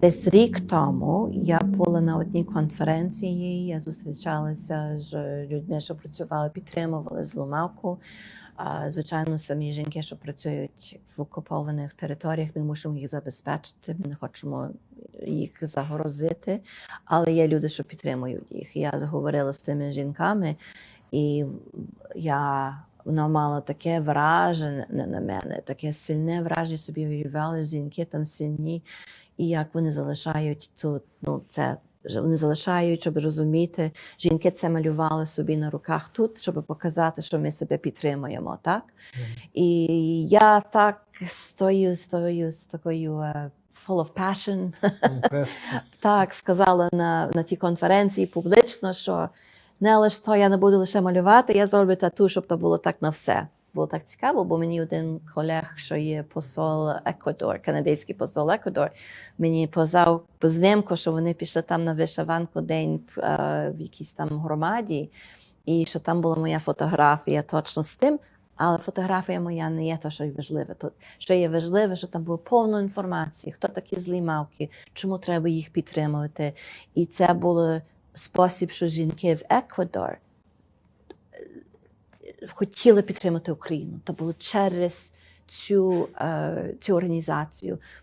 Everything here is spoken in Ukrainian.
Десь рік тому я була на одній конференції. Я зустрічалася з людьми, що працювали, підтримували зломавку. Звичайно, самі жінки, що працюють в окупованих територіях, ми мусимо їх забезпечити. Ми не хочемо їх загрозити, але є люди, що підтримують їх. Я говорила з тими жінками, і я вона мала таке враження на мене, таке сильне враження собі уявляли, жінки там сильні, і як вони залишають тут. Ну, це вони залишають, щоб розуміти, жінки це малювали собі на руках тут, щоб показати, що ми себе підтримуємо, так? І я так стою, стою з такою е, full of passion. Так сказала на, на тій конференції публічно, що не лише то я не буду лише малювати, я зроблю тату, щоб то було так на все. Було так цікаво, бо мені один колег, що є посол Еквадор, канадський посол Еквадор, мені позав знімку, що вони пішли там на вишиванку день е, в якійсь там громаді, і що там була моя фотографія точно з тим. Але фотографія моя не є те, що важливе тут. Що є важливе, що там було повно інформації, хто такі злі мавки, чому треба їх підтримувати. І це був спосіб, що жінки в Еквадор е, хотіли підтримати Україну. та було через цю, е, цю організацію.